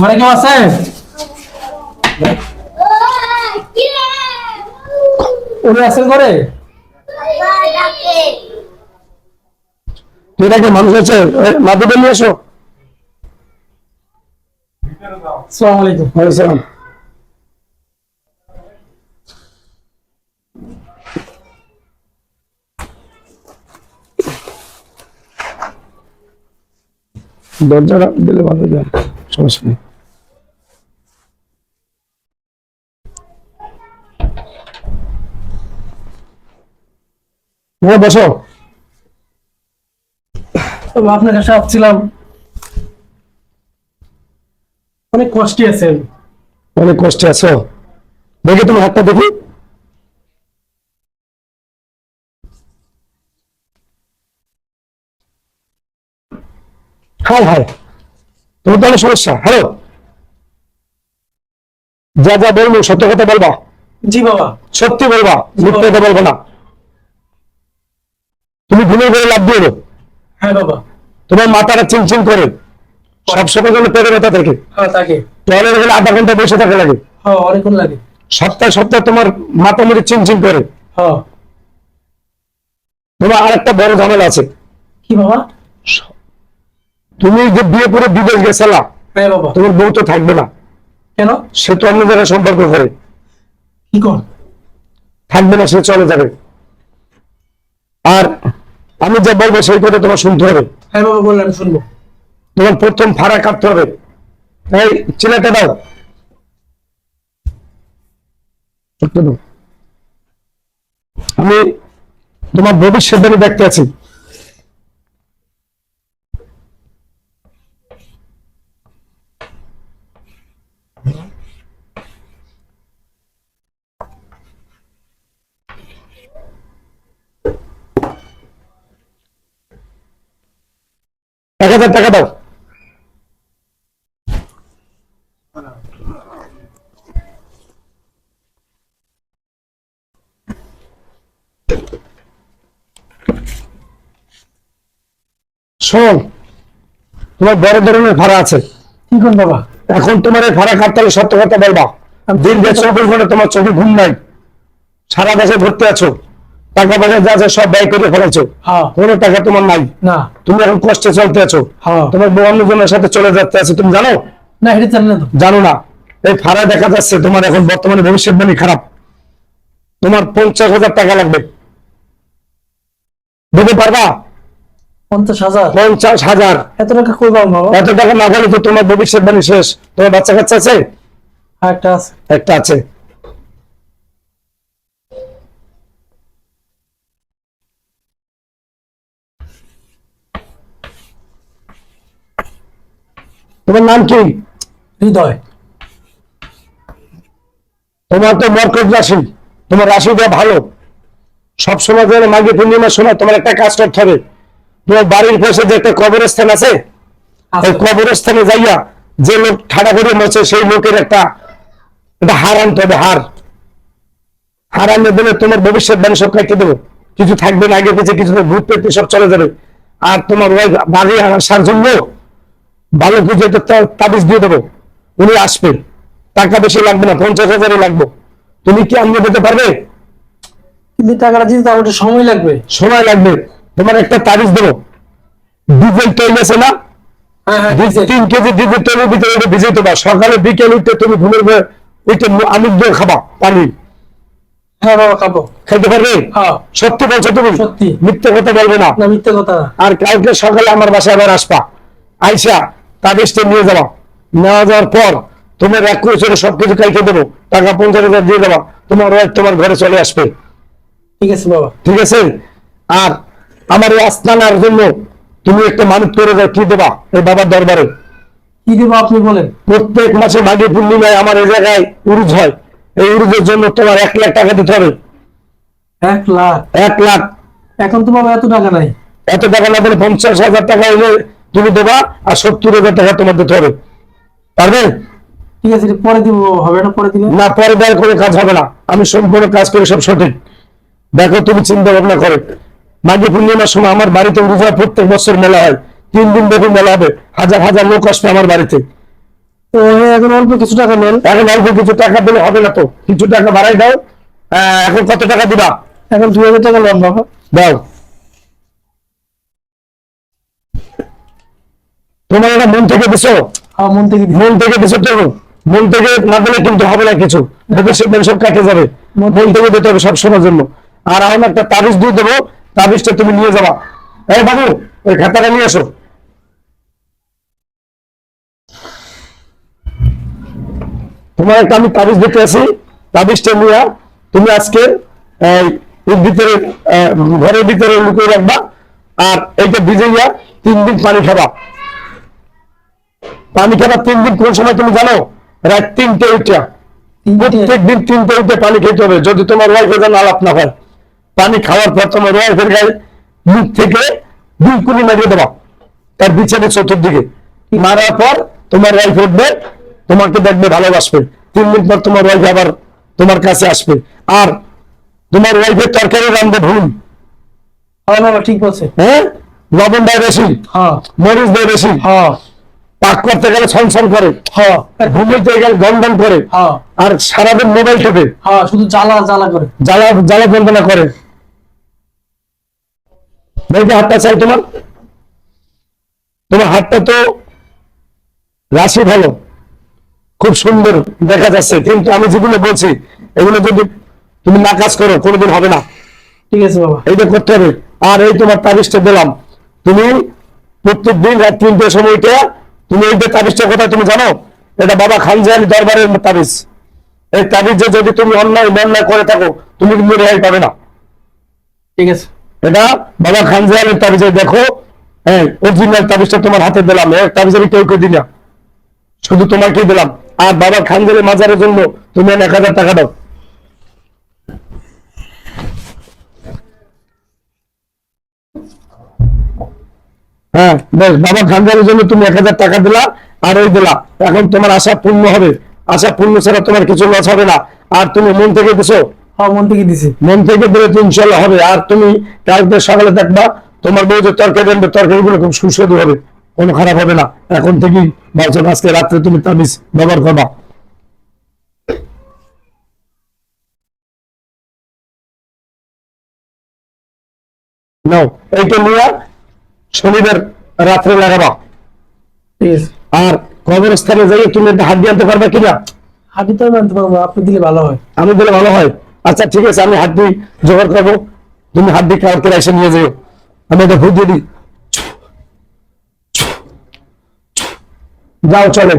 ঘরে কেউ আছে? উনি আছেন ঘরে? এটাকে মানুষ আছে? মাদুবে নিয়ে এসো। সালাম আলাইকুম। ওয়ালাইকুম দরজাটা দিলে ভালো যায় সমস্যা নেই। হ্যাঁ বসো। আপনার কাছে আসছিলাম অনেক কষ্টে আছেন। অনেক কষ্টে আছো। দেখি তোমার হাতটা দেখি। Hi hi. তোমার তো অনেক সমস্যা। হ্যালো। যা যা বলব সত্য কথা বলবা? জি বাবা। সত্যি বলবা মিথ্যে কথা বলব না। তুমি ঘুমিয়ে ঘুরে লাভ দিয়ে হ্যাঁ বাবা। তোমার মাথাটা চিনচিন করে। সব সময় যেন পেটে ব্যথা থাকে। হ্যাঁ টয়লেটে গেলে আধা ঘণ্টা বসে থাকা লাগে। হ্যাঁ অনেকক্ষণ লাগে। সপ্তাহে সপ্তাহে তোমার মাথা মুড়ে চিনচিন করে। তোমার আরেকটা বড় ঝামেলা আছে। কি বাবা? তুমি যে বিয়ে করে বিদেশ গেছিলা বাবা। তোমার বউ তো থাকবে না। কেন? সে তো অন্য জায়গায় সম্পর্ক করে। কি কর? থাকবে না সে চলে যাবে। আর আমি যা বলব সেই কথা তোমার শুনতে হবে। হ্যাঁ বাবা বললাম শুনব। তোমার প্রথম ভাড়া কাটতে হবে। এই ছেলেটা দাও। আমি তোমার ভবিষ্যৎ দেখতে আছি। হাজার টাকা দাও। শোন তোমার বড় ধরনের ভাড়া আছে। কি কর বাবা? এখন তোমার এই ভাড়া কাটতে সত্য কথা বলবা। দিন চব্বিশ ঘণ্টা তোমার চোখে ঘুম নাই। সারা দেশে ঘুরতে আছো। টাকা পয়সা যা আছে সব ব্যয় করে ফেলেছো। হ্যাঁ। কোনো টাকা তোমার নাই। না। তুমি এখন কষ্টে চলতে আছো। হ্যাঁ। তোমার সাথে চলে যাচ্ছে আছে তুমি জানো? না এটা জানি না জানো না। এই ভাড়া দেখা যাচ্ছে তোমার এখন বর্তমানে ভবিষ্যৎবাণী খারাপ। তোমার পঞ্চাশ হাজার টাকা লাগবে। দিতে পারবা? পঞ্চাশ হাজার? পঞ্চাশ হাজার। এত টাকা কই পাবো এত টাকা না হলে তো তোমার ভবিষ্যৎবাণী শেষ। তোমার বাচ্চা কাচ্চা আছে? হ্যাঁ একটা আছে। একটা আছে। তোমার নাম কি? হৃদয়। তোমার তো মর্কট রাশি। তোমার রাশিটা ভালো। সবসময় যেন মাঘী পূর্ণিমার সময় তোমার একটা কাজ করতে হবে। তোমার বাড়ির পাশে যে একটা কবরস্থান আছে। ওই কবরস্থানে যাইয়া যে লোক ঠাড়া করে মরছে সেই লোকের একটা একটা হার আনতে হবে হার। হার আনলে দিলে তোমার ভবিষ্যৎ বাণী সব কাটতে দেবো। কিছু থাকবে না আগে পিছিয়ে কিছু ভূত পেতে সব চলে যাবে। আর তোমার ওই বাড়ি আসার জন্য ভালো কিছু একটা তাবিজ দিয়ে দেবো। উনি আসবে টাকা বেশি লাগবে না পঞ্চাশ হাজারই লাগবে। তুমি কি আনতে দিতে পারবে? কিন্তু টাকাটা দিতে আমার সময় লাগবে। সময় লাগবে। তোমার একটা তাবিজ দেবো। ডিজেল তৈল আছে না? হ্যাঁ হ্যাঁ। তিন কেজি ডিজেল তৈলের ভিতরে ভিজিয়ে দেবা। সকালে বিকেল উঠতে তুমি ঘুমের ওইটা আমুক দিয়ে খাবা পানি। হ্যাঁ বাবা খাব। খেতে পারবে? হ্যাঁ। সত্যি বলছো তুমি? সত্যি। মিথ্যে কথা বলবে না। মিথ্যে কথা আর কালকে সকালে আমার বাসায় আবার আসবা। আইসা তাবিজটা নিয়ে যাওয়া নেওয়া যাওয়ার পর তোমার এক করে চলে সবকিছু কালকে দেবো। টাকা পঞ্চাশ হাজার দিয়ে দেবা। তোমার ওয়াইফ তোমার ঘরে চলে আসবে। ঠিক আছে বাবা। ঠিক আছে? আর আমার এই আস্তানার জন্য তুমি একটা মানুষ করে দাও কি দেবা এই বাবার দরবারে? কি দেবো আপনি বলেন? প্রত্যেক মাসে মাঘী পূর্ণিমায় আমার এই জায়গায় উরুজ হয়। এই উরুজের জন্য তোমার এক লাখ টাকা দিতে হবে। এক লাখ? এক লাখ। এখন তো বাবা এত টাকা নাই। এত টাকা না বলে পঞ্চাশ হাজার টাকা হলে তুমি দেবা আর সত্তর হাজার টাকা তোমার দিতে হবে পারবে? ঠিক আছে পরে দিব হবে না পরে দিলে? না পরে ব্যয় করে কাজ হবে না। আমি সম্পূর্ণ কাজ করি সব সঠিক। দেখো তুমি চিন্তা ভাবনা করে। মাঘী পূর্ণিমার সময় আমার বাড়িতে হয় প্রত্যেক বছর মেলা হয়। তিন দিন ব্যাপী মেলা হবে। হাজার হাজার লোক আসবে আমার বাড়িতে। তো এখন অল্প কিছু টাকা নেন। এখন অল্প কিছু টাকা দিলে হবে না তো। কিছু টাকা বাড়াই দাও। এখন কত টাকা দিবা? এখন দুই হাজার টাকা নেন বাবা। দাও। তোমার এটা মন থেকে দিছো? হ্যাঁ মন থেকে মন থেকে দিছো তো? মন থেকে না দিলে কিন্তু হবে না কিছু। সব কাটে যাবে। মন থেকে দিতে হবে সবসময়ের জন্য। আর এখন একটা তাবিজ দিয়ে দেবো। তাবিজটা তুমি নিয়ে যাবা। এই বাবু ওই খাতাটা নিয়ে আসো। তোমার একটা আমি তাবিজ দিতে আছি। তাবিজটা নিয়ে তুমি আজকে এর ভিতরে ঘরের ভিতরে লুকিয়ে রাখবা। আর এইটা ভিজাইয়া তিন দিন পানি খাবা। পানি খাবার তিন দিন কোন সময় তুমি জানো? রাত তিনটে উঠা প্রত্যেক দিন তিনটে উঠে পানি খেতে হবে। যদি তোমার ওয়াইফের যেন আলাপ না হয়। পানি খাওয়ার পর তোমার ওয়াইফের গায়ে মুখ থেকে মারিয়ে দেবা। তার বিছানে চতুর্দিকে। মারার পর তোমার ওয়াইফ উঠবে তোমাকে দেখবে ভালোবাসবে। তিন দিন পর তোমার ওয়াইফ আবার তোমার কাছে আসবে। আর তোমার ওয়াইফের তরকারি রান্ধবে ভুল। হ্যাঁ ঠিক বলছে। হ্যাঁ? লবণ দেয় বেশি। হ্যাঁ। মরিচ দেয় বেশি। হ্যাঁ। পাক করতে গেলে ছনছন করে হ্যাঁ। ঘুমাইতে গেলে গন্ধন করে হ্যাঁ। আর সারাদিন মোবাইল টেপে। হ্যাঁ শুধু জ্বালা জ্বালা করে। জ্বালা জ্বালা যন্ত্রণা করে। দেখবে হাতটা চাই তোমার। তোমার হাতটা তো রাশি ভালো খুব সুন্দর দেখা যাচ্ছে কিন্তু আমি যেগুলো বলছি এগুলো যদি তুমি না কাজ করো কোনোদিন হবে না। ঠিক আছে বাবা। এইটা করতে হবে আর এই তোমার তাবিজটা দিলাম। তুমি প্রত্যেক দিন রাত তিনটের সময়টা তুমি এই যে তাবিজটার কথা তুমি জানো? এটা বাবা খানজানি দরবারের তাবিজ। এই তাবিজে যদি তুমি অন্যায় অন্যায় করে থাকো তুমি কিন্তু রেহাই পাবে না। ঠিক আছে। এটা বাবা খানজানের তাবিজে দেখো হ্যাঁ অরিজিনাল তাবিজটা তোমার হাতে দিলাম। এক তাবিজ আমি কেউ কেউ দিই না। শুধু তোমাকেই দিলাম। আর বাবা খানজানের মাজারের জন্য তুমি এক হাজার টাকা দাও। হ্যাঁ বেশ বাবা খানজানের জন্য তুমি এক হাজার টাকা দিলা আর ওই দিলা। এখন তোমার আশা পূর্ণ হবে। আশা পূর্ণ ছাড়া তোমার কিছু লস হবে না। আর তুমি মন থেকে দিছো? হ্যাঁ মন থেকে দিছি। মন থেকে দিলে তো ইনশাল্লাহ হবে। আর তুমি কালকে সকালে দেখবা তোমার বউ যে তরকারি আনবে তরকারি গুলো খুব সুস্বাদু হবে। কোনো খারাপ হবে না। এখন থেকেই ভাবছ আজকে রাত্রে তুমি তাবিজ ব্যবহার করবা। নাও এইটা নিয়ে শনিবার রাত্রে লাগাবা। আর কবরস্থানে যাই তুমি হাত দিয়ে আনতে পারবা কিনা? হাত দিতে আমি আনতে পারব আপনি দিলে ভালো হয়। আমি দিলে ভালো হয়। আচ্ছা ঠিক আছে আমি হাত দিয়ে জোগাড় করব। তুমি হাত দিয়ে কালকে এসে নিয়ে যাও আমি এটা ভুত দিয়ে দিই। যাও চলো।